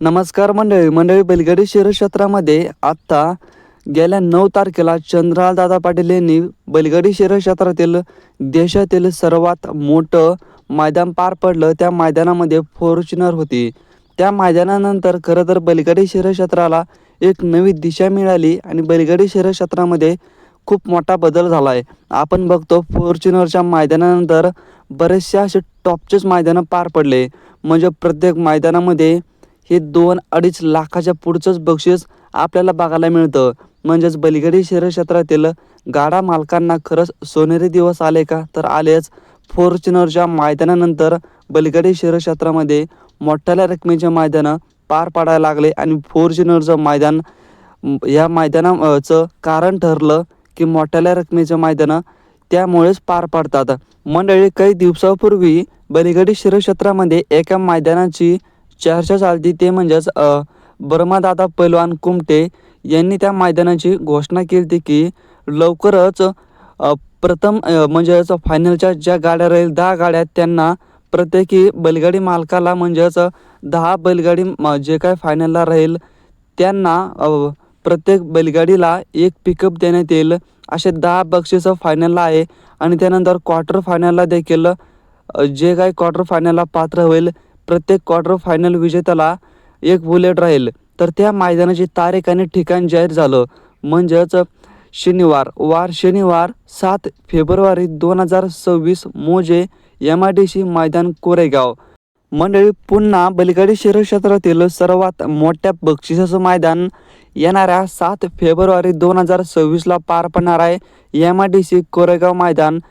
नमस्कार मंडळी मंडळी बैलगाडी शहर क्षेत्रामध्ये आत्ता गेल्या नऊ तारखेला चंद्रलाल दादा पाटील यांनी बैलगाडी शहर क्षेत्रातील देशातील सर्वात मोठं मैदान पार पडलं. त्या मैदानामध्ये फॉर्च्युनर होती. त्या मैदानानंतर खरं तर बैलगाडी शहर क्षेत्राला एक नवी दिशा मिळाली आणि बैलगाडी शहर क्षेत्रामध्ये खूप मोठा बदल झाला आहे आपण बघतो फॉर्च्युनरच्या मैदानानंतर बरेचसे असे टॉपचेच मैदानं पार पडले. म्हणजे प्रत्येक मैदानामध्ये हे दोन अडीच लाखाच्या पुढचंच बक्षीस आपल्याला बघायला मिळतं. म्हणजेच बलगडी शहर क्षेत्रातील गाडा मालकांना खरंच सोनेरी दिवस आले का? तर आलेच फॉर्च्युनरच्या मैदानानंतर बलगडी शहर क्षेत्रामध्ये मोठ्याल्या रकमेचे मैदानं पार पाडायला लागले आणि फॉर्च्युनरचं मैदान या मैदानाचं कारण ठरलं की मोठ्याल्या रकमेचं मैदानं त्यामुळेच पार पाडतात. मंडळी काही दिवसापूर्वी बैलगाडी शिरक्षेत्रामध्ये एका मैदानाची चर्चा चालती ते म्हणजेच अ, बर्मादादा पैलवान कुमटे यांनी त्या मैदानाची घोषणा केली होती की लवकरच प्रथम म्हणजेच फायनलच्या ज्या गाड्या राहील दहा गाड्या त्यांना प्रत्येकी बैलगाडी मालकाला म्हणजेच दहा बैलगाडी जे काय फायनलला राहील त्यांना प्रत्येक बैलगाडीला एक पिकअप देण्यात येईल. असे दहा बक्षिसं फायनलला आहे आणि त्यानंतर क्वार्टर फायनलला देखील जे काही क्वार्टर फायनलला पात्र होईल प्रत्येक क्वार्टर फायनल विजेत्याला एक बुलेट राहील. तर त्या मैदानाची तारीख आणि ठिकाण जाहीर झालं. म्हणजेच शनिवार. वार शनिवार सात फेब्रुवारी दोन हजार सव्वीस मोजे एम आय डी सी मैदान कोरेगाव. मंडळी पुन्हा बैलगाडी शहर क्षेत्रातील सर्वात मोठ्या बक्षिसाचं मैदान येणाऱ्या सात फेब्रुवारी दोन हजार सव्वीसला पार पडणार आहे M I D C Koregaon मैदान.